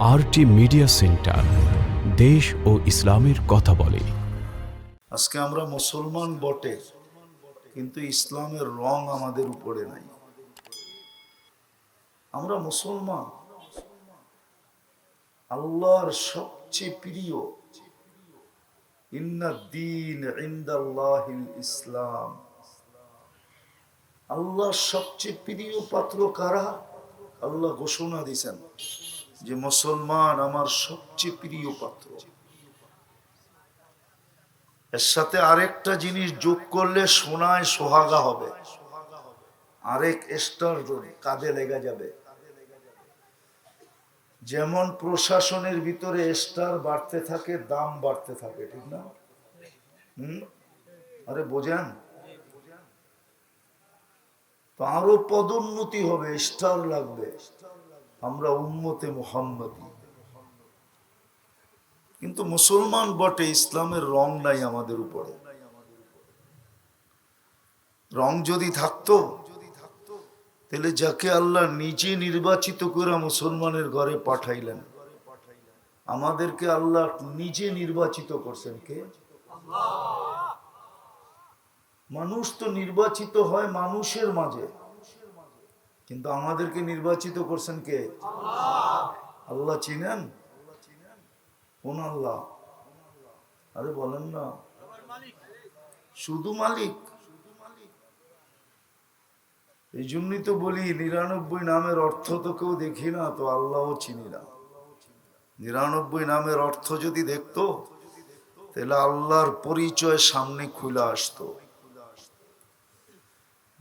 RT media centre দেশ ও ইসলামের কথা বলে। আজকে আমরা মুসলমান বটে, কিন্তু ইসলামের রং আমাদের উপরে নাই। আমরা মুসলমান। আল্লাহর সবচেয়ে প্রিয়। ইসলাম। আল্লাহর সবচেয়ে প্রিয় পাত্র কারা? আল্লাহ ঘোষণা দিছেন। যে মুসলমান আমার সবচেয়ে প্রিয় পাত্র। এর সাথে আরেকটা জিনিস যোগ করলে সোনায় সোহাগা হবে। আরেক স্টার কাঁধে লেগে যাবে। যেমন প্রশাসনের ভিতরে স্টার বাড়তে থাকে, দাম বাড়তে থাকে, ঠিক না? হুম? আরে বোঝেন? তো আরও পদোন্নতি হবে, স্টার লাগবে। আমরা উম্মতে মোহাম্মদী। কিন্তু মুসলমান বটে, ইসলামের রং নাই আমাদের উপরে। রং যদি থাকতো, তাহলে যাকে আল্লাহ নিজে নির্বাচিত করে মুসলমানের ঘরে পাঠাইলেন, আমাদেরকে আল্লাহ নিজে নির্বাচিত করছেন কে? মানুষ তো নির্বাচিত হয় মানুষের মাঝে। কিন্তু আমাদেরকে নির্বাচিত করছেন কে? আল্লাহ চিনেন? কোন আল্লাহ? আরে বলেন না। শুধু মালিক। এই জন্যই তো বলি, নিরানব্বই নামের অর্থ তো কেউ দেখি না, তো আল্লাহও চিনি না। নিরানব্বই নামের অর্থ যদি দেখতো, তাহলে আল্লাহর পরিচয় সামনে খুলে আসতো।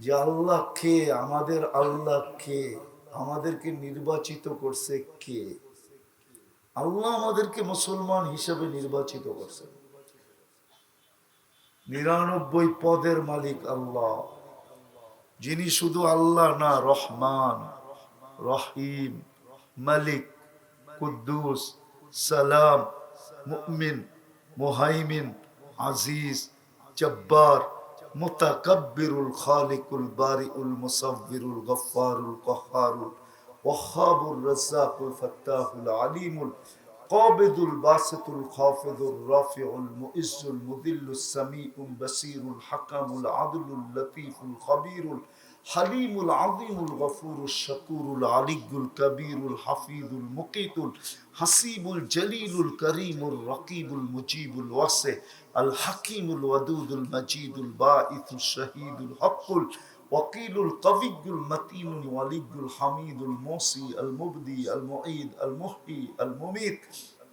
যে আল্লাহ কে? আমাদের আল্লাহ কে? আমাদেরকে নির্বাচিত করছে কে? আল্লাহ আমাদেরকে মুসলমান হিসেবে নির্বাচিত করছে। নিরানব্বই পদের মালিক আল্লাহ, যিনি শুধু আল্লাহ না, রহমান, রহিম, মালিক, কুদ্দুস, সালাম, মুমিন, মুহাইমিন, আজিজ, জব্বার متكبر الخالق البارئ المصور الغفار القهار الوخاب الرزاق الفتاح العليم القابض الباسط الخافض الرافع المؤز المذل السميع البصير الحكم العدل اللطيف الخبير الخبير الحليم العظيم الغفور الشكور العلي الكبير الحفيظ المقيت الحسيب الجليل الكريم الرقيب المجيب الواسع الحكيم الودود المجيد الباعث الشهيد الحق وقيل القوي المتين الولي الحميد الموصي المبدي المعيد المحيي المميت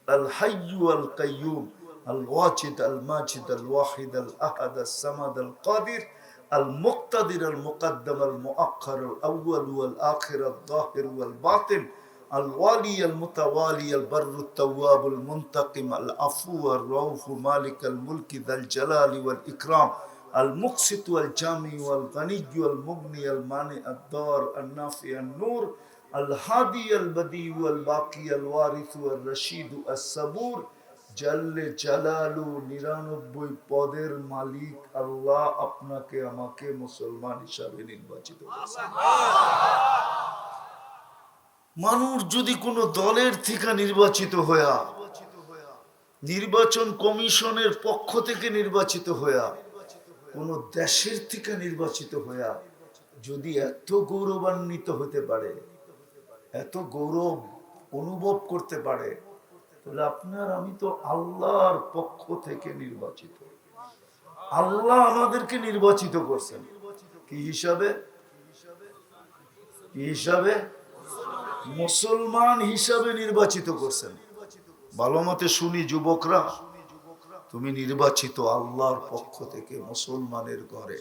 الحي القيوم الواجد الماجد الواحد الأحد الصمد القادر المقتدر المقدم المؤخر الأول والآخر الظاهر والباطن الوالي المتوالي البر التواب المنتقم العفو الرؤوف مالك الملك ذا الجلال والإكرام المقسط والجامع والغني والمغني المانع الدار النافع النور الهادي البديع والباقي الوارث والرشيد الصبور জাল্লে জালালু নিরানব্বই পদের মালিক আল্লাহ আপনাকে আমাকে মুসলমান হিসাবে নির্বাচিত মানুষ যদি কোনো দলের থেকে নির্বাচিত হইয়া নির্বাচন কমিশনের পক্ষ থেকে নির্বাচিত হইয়া কোন দেশের থেকে নির্বাচিত হইয়া যদি এত গৌরবান্বিত হতে পারে, এত গৌরব অনুভব করতে পারে তাহলে আপনার, আমি তো আল্লাহর পক্ষ থেকে নির্বাচিত। আল্লাহ আমাদেরকে নির্বাচিত করছেন। কি হিসাবে? কি হিসাবে? মুসলমান হিসাবে নির্বাচিত করছেন। ভালো মতে শুনি, যুবকরা, তুমি নির্বাচিত আল্লাহর পক্ষ থেকে মুসলমানের ঘরে।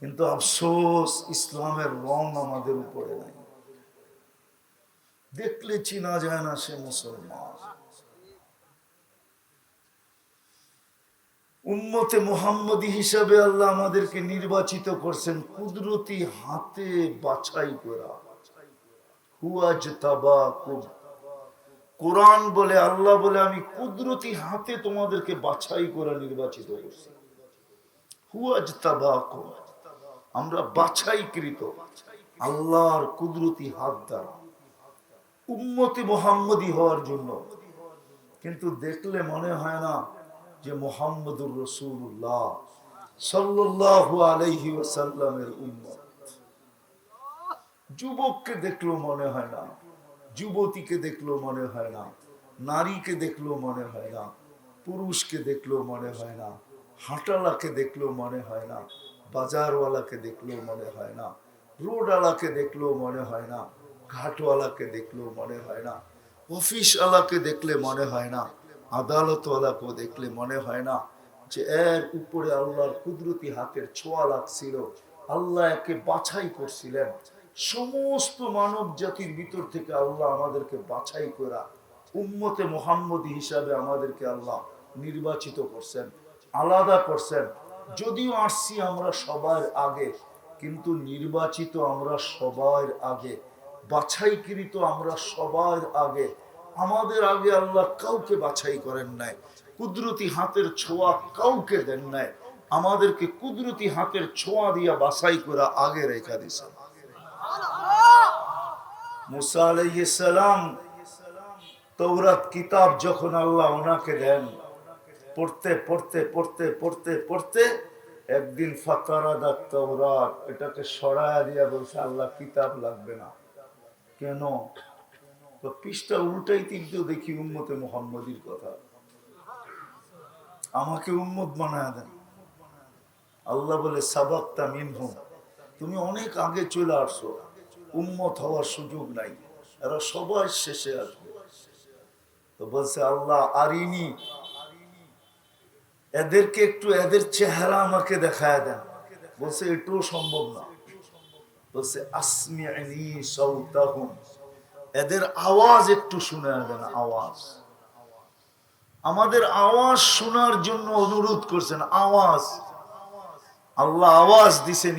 কিন্তু আফসোস, ইসলামের রং আমাদের উপরে নাই। দেখলে চিনা যায় না সে মুসলমান। উম্মতে মোহাম্মদী হিসাবে আল্লাহ আমাদেরকে নির্বাচিত করছেন কুদরতি হাতে বাছাই করা। কোরআন বলে, আল্লাহ বলে, আমি কুদরতি হাতে তোমাদেরকে বাছাই করে নির্বাচিত করছি। হুয়াজ তাবাকুম আমরা বাছাইকৃত। আল্লাহর কুদরতি হাত দ্বারা। উম্মতি মোহাম্মদী হওয়ার জন্য। কিন্তু দেখলে মনে হয় না যে মোহাম্মদুর রসুল্লাহ সাল্লাল্লাহু আলাইহি ওয়াসাল্লামের উম্মত। যুবককে দেখল মনে হয় না, যুবতীকে দেখল মনে হয় না, নারীকে দেখল মনে হয় না, পুরুষকে দেখল মনে হয় না, হাঁটালাকে দেখল মনে হয় না, বাজারওয়ালাকে দেখল মনে হয় না, রোডওয়ালাকে দেখল মনে হয় না ঘাটওয়ালাকে দেখলেও মনে হয় না, অফিসওয়ালাকে দেখলে মনে হয় না, আদালতওয়ালাকেও দেখলে মনে হয় না যে এর উপরে আল্লাহর কুদরতি হাতের ছোঁয়া লাগছিল, আল্লাহ একে বাছাই করছিলেন। সমস্ত মানব জাতির ভিতর থেকে আল্লাহ আমাদেরকে বাছাই করা, উম্মতে মোহাম্মদী হিসাবে আমাদেরকে আল্লাহ নির্বাচিত করছেন, আলাদা করছেন। যদিও আসছি আমরা সবার আগে, কিন্তু নির্বাচিত আমরা সবার আগে। বাছাইকৃত আমরা সবার আগে। আমাদের আগে আল্লাহ কাউকে বাছাই করেন নাই। কুদরতি হাতের ছোঁয়া কাউকে দেন নাই। আমাদেরকে কুদরতি হাতের ছোঁয়া দিয়া বাছাই করে আগে রেখা দিছেন মুসা তৌরাত কিতাব যখন আল্লাহ ওনাকে দেন, পড়তে পড়তে পড়তে পড়তে পড়তে একদিন ফাতারাদা তৌরাত এটাকে সরায়া দিয়া বলছে, আল্লাহ কিতাব লাগবে না। কেন? পৃষ্ঠা উল্টাই কিন্তু দেখি উম্মতে মোহাম্মদীর কথা। আমাকে উম্মত বানায় দেন। আল্লাহ বলে, সাবাক্তা মিনহুম। তুমি অনেক আগে চলে আসছো। উম্মত হওয়ার সুযোগ নাই। এরা সবাই শেষে আসবে। তো বলছে, আল্লাহ, আরিনি। এদেরকে একটু এদের চেহারা আমাকে দেখায় দেন। বলছে, এটাও সম্ভব না। বলছে সাউতাহুম। এদের আওয়াজ একটু শুনে দেন আওয়াজ। আমাদের আওয়াজ শোনার জন্য অনুরোধ করছেন, আওয়াজ। আল্লাহ আওয়াজ দিছেন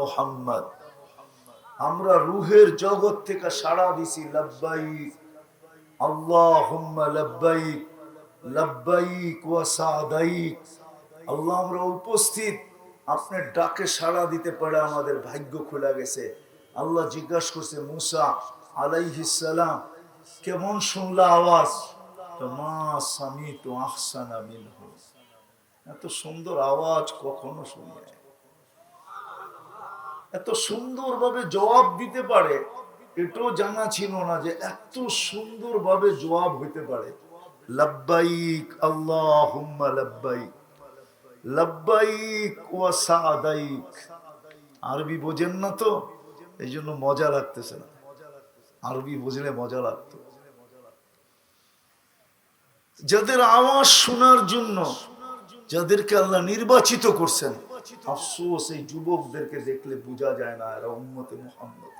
মুহাম্মদ। আমরা রুহের জগৎ থেকে সাড়া দিছি, লাব্বাইক সাদাইক। আল্লাহ আমরা উপস্থিত। আপনার ডাকে সাড়া দিতে পারে আমাদের ভাগ্য খোলা গেছে। আল্লাহ জিজ্ঞাসা করছে, মুসা আলাইহিস সালাম, কেমন শুনলা আওয়াজ? মা সামি তো এত সুন্দর আওয়াজ কখনো শুনি। এত সুন্দরভাবে জবাব দিতে পারে, এটাও জানা ছিল না যে এত সুন্দরভাবে জবাব হইতে পারে। লাব্বাইক, আল্লাহুম্মা লাব্বাইক। আরবি বোঝেন না তো এই জন্য মজা লাগতেছে না। আরবি বুঝলে মজা লাগতো। যাদের আওয়াজ শোনার জন্য, যাদেরকে আল্লাহ নির্বাচিত করছেন, আফসোস, এই যুবকদেরকে দেখলে বোঝা যায় না এরা উম্মতে মোহাম্মদ।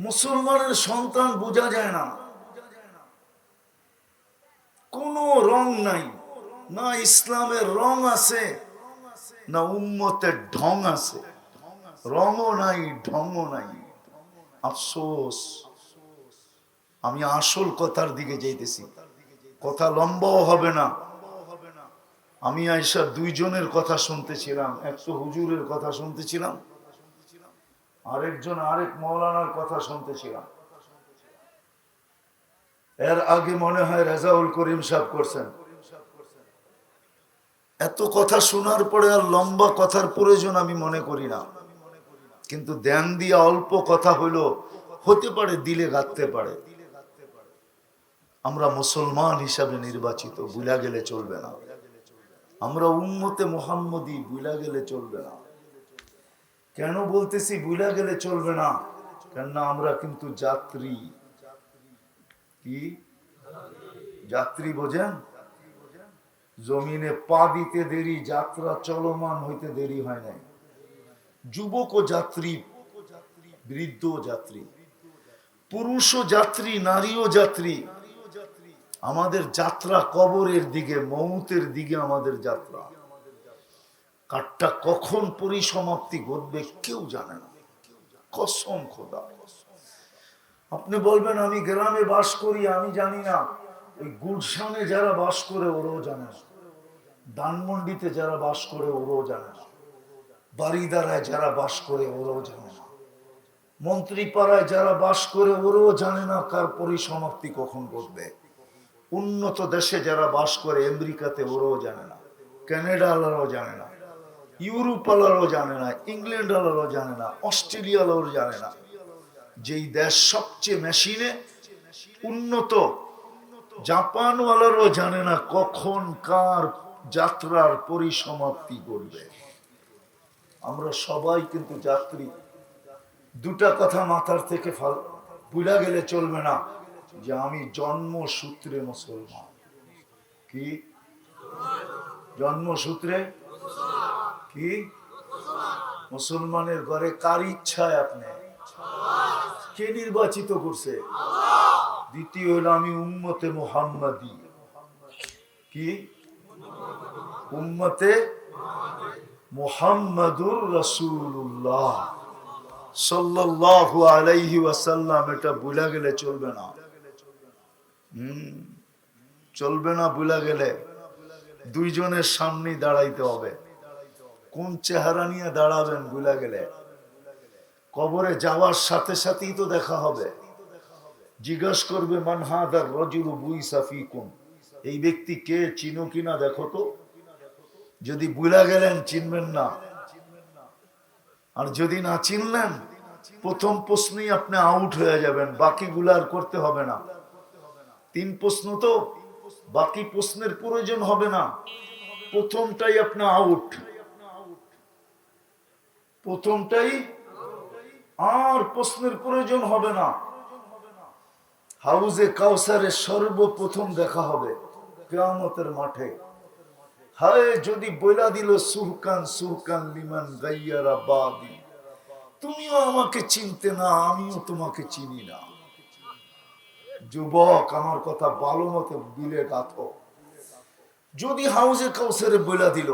মুসলমানের সন্তান বোঝা যায় না। কোন রং নাই। না ইসলামের রং আছে, না উম্মতের ঢং আছে। রঙও নাই, ঢংও নাই। আফসোস। আমি আসল কথার দিকে যাইতেছি। কথা লম্বাও হবে না। আমি আইসা দুইজনের কথা শুনতেছিলাম, একশো হুজুরের কথা শুনতেছিলাম, আরেকজন আরেক মৌলানার কথা শুনতেছিলাম। এর আগে মনে হয় রেজাউল করিম সাহেব করছেন। এত কথা শোনার পরে আর লম্বা কথার প্রয়োজন আমি মনে করি না। কিন্তু ধ্যান দিয়া অল্প কথা হইল হতে পারে, দিলে গাঁথতে পারে। আমরা মুসলমান হিসাবে নির্বাচিত বুলা গেলে চলবে না। আমরা উম্মতে মোহাম্মদী বুলা গেলে চলবে না। কেন বলতেছি বুলা গেলে চলবে না? কেননা আমরা কিন্তু যাত্রী। কি? যাত্রী বোঝেন? জমিনে পা দিতে দেরি, যাত্রা চলমান হইতে দেরি হয় নাই। যুবক যাত্রী, বৃদ্ধ যাত্রী, পুরুষ ও যাত্রী, নারী ও যাত্রী, আমাদের যাত্রা কবরের দিকে, মৌতের দিকে আমাদের যাত্রা। কাঠটা কখন পরিসমাপ্তি ঘটবে কেউ জানে না। কসম খোদা। আপনি বলবেন, আমি গ্রামে বাস করি, আমি জানি না। ওই গুলশানে যারা বাস করে, ওরাও জানে ধানমন্ডিতে যারা বাস করে, ওরাও জানে না। বাড়িদারায় যারা বাস করে, ওরাও জানে না। মন্ত্রী পাড়ায় যারা বাস করে, ওরাও জানে না কার পরিসমাপ্তি কখন ঘটবে। উন্নত দেশে যারা বাস করে, আমেরিকাতে ওরাও জানে না। ক্যানাডা আলারাও জানে না। ইউরোপ আলারাও জানে না। ইংল্যান্ড আলারাও জানে না। অস্ট্রেলিয়া আলারাও জানে না। যেই দেশ সবচেয়ে মেশিনে উন্নত। জাপানওয়ালারও জানে না কখন কার যাত্রার পরিসমাপ্তি করবে আমরা সবাই কিন্তু যাত্রী। দুটা কথা মাথার থেকে ফাল ভুলা গেলে চলবে না যে আমি জন্মসূত্রে মুসলমান। কি? জন্মসূত্রে? কি? মুসলমানের ঘরে কার ইচ্ছায় আপনি? কে নির্বাচিত করছে? দ্বিতীয় হলো আমি উম্মতে মোহাম্মদী। কি? উম্মতে মোহাম্মদুর রসুল্লাহ আলাইহি ওয়াসাল্লাম, এটা গেলে চলবে না। হুম, চলবে না, ভুলা গেলে। দুইজনের সামনে দাঁড়াইতে হবে। কোন চেহারা নিয়ে দাঁড়াবেন বুলা গেলে? কবরে যাওয়ার সাথে সাথেই তো দেখা হবে। জিজ্ঞাসা করবে মানহাদার রজুল বুই সাফিকুন এই ব্যক্তি কে চিনো কিনা দেখো তো। যদি বুলা গেলেন, চিনবেন না। আর যদি না চিনলেন, প্রথম প্রশ্নেই আপনি আউট হয়ে যাবেন, বাকিগুলো আর করতে হবে না। তিন প্রশ্ন তো, বাকি প্রশ্নের প্রয়োজন হবে না। প্রথমটাই আপনি আউট প্রথমটাই আর প্রশ্নের প্রয়োজন হবে না। হাউজে কাউসারের সর্বপ্রথম দেখা হবে কেয়ামতের মাঠে। হায়, যদি বইলা দিল সুরকান সুরকান লিমান গাইয়ারা বাদি। তুমিও আমাকে চিনতে না, আমিও তোমাকে চিনি না। যুবক, আমার কথা ভালো মতো বিলে গাথো। যদি হাউজে কাউসারে বইলা দিল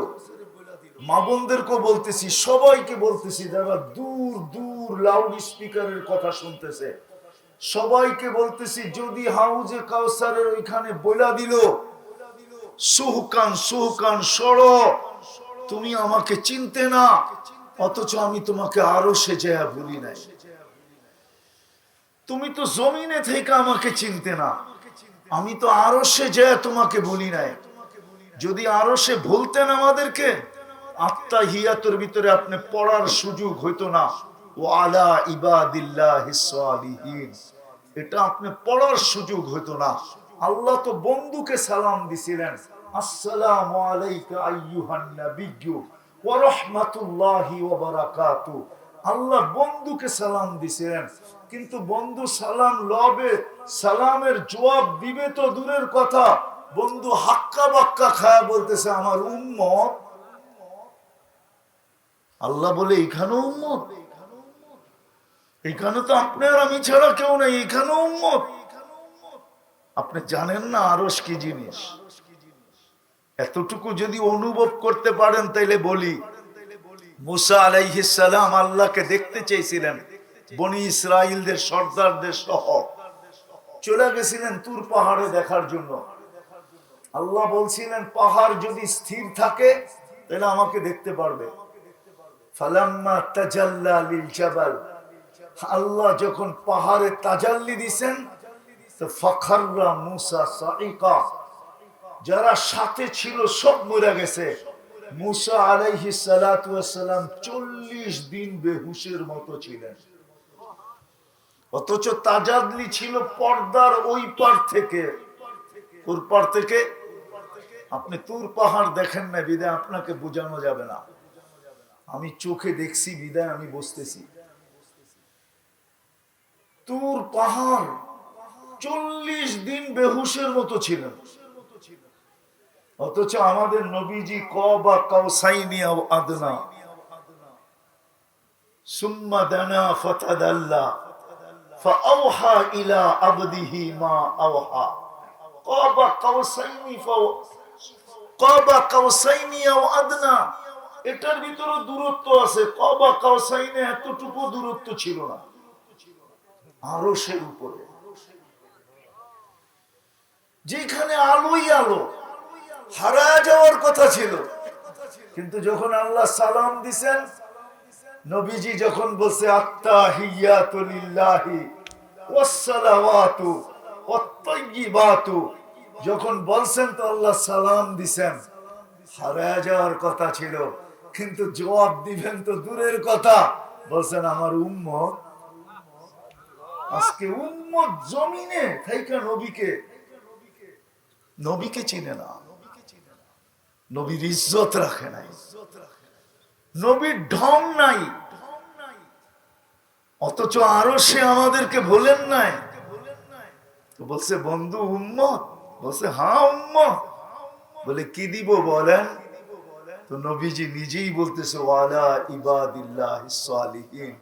মা বোনদেরকেও বলতেছি, সবাইকে বলতেছি যারা দূর দূর লাউড স্পিকারের কথা শুনতেছে, সবাইকে বলতেছি, যদি হাউজে কাউসারের ওইখানে বইলা দিল, সুহকান সুহকান সড় তুমি আমাকে চিনতে না, অথচ আমি তোমাকে আরও সে যায় ভুলি নাই। তুমি তো জমিনে থেকে আমাকে চিনতে না, আমি তো আরও সে যায় তোমাকে ভুলি নাই। যদি আরও সে ভুলতেন আমাদেরকে আত্মা হিয়াতের ভিতরে আপনি পড়ার সুযোগ হইতো না। ও আলা ইবাদিল্লাহ এটা আপনি পড়ার সুযোগ হইতো না। আল্লাহ তো বন্ধুকে সালাম দিছিলেন। আল্লাহ বন্ধুকে সালাম দিছিলেন। কিন্তু বন্ধু সালাম লবে, সালামের জবাব দিবে তো দূরের কথা। বন্ধু হাক্কা বাক্কা খায়া বলতেছে, আমার উম্মত আল্লাহ বলে এখানেও উম্মত। এখানে তো আপনার আমি ছাড়া কেউ নেই। এখানেও উম্মত। আপনি জানেন না আরস কি জিনিস? এতটুকু যদি অনুভব করতে পারেন তাইলে বলি, মুসা আলাইহিসালাম আল্লাহকে দেখতে চেয়েছিলেন। বনি ইসরায়েলদের সর্দারদের সহ। চলে গেছিলেন তুর পাহাড়ে দেখার জন্য। আল্লাহ বলছিলেন, পাহাড় যদি স্থির থাকে তাহলে আমাকে দেখতে পারবে। আল্লাহ যখন পাহাড়ে তাজাল্লি দিছেন, তো যারা সাথে ছিল সব মরে গেছে। মুসা আলাইহি সালাম চল্লিশ দিন বেহুশের মতো ছিলেন। অথচ তাজাদলি ছিল পর্দার ওই পার থেকে। ওর পার থেকে? আপনি তুর পাহাড় দেখেন না, বিদায় আপনাকে বোঝানো যাবে না। আমি চোখে দেখছি বিদায় আমি বসতেছি। তোর পাহাড় চল্লিশ দিন বেহুশের মতো ছিল। অথচ আমাদের নবীজি ক বা কাউসাইনি আদনা। এটার ভিতরে দূরত্ব আছে। কবা কাউসাইনে এতটুকু দূরত্ব ছিল না। আরও সের উপরে। যেখানে আলোই আলো হারা যাওয়ার কথা ছিল। কিন্তু যখন আল্লাহ সালাম দিছেন, নবীজি যখন বলছে, আত্মা হিয়াতুলিল্লাহি ওয়াসসালাওয়াতু ওয়াত্তাইয়িবাতু যখন বলছেন তো আল্লাহ সালাম দিছেন হারা যাওয়ার কথা ছিল। কিন্তু জবাব দিবেন তো দূরের কথা। বলছেন, আমার উম্মত, আজকে উম্মত জমিনে থাইকা নবীকে নবীকে চিনে না। নবীর ইজ্জত রাখে নাই। নবীর ঢং নাই। অথচ আরও সে আমাদেরকে বলেন নাই। তো বলছে, বন্ধু, উম্মত? বলছে হা উম্মত। বলে, কি দিব বলেন? তো নবীজি নিজেই বলতেছে ওয়ালা ইবাদিল্লাহ সালিহিন।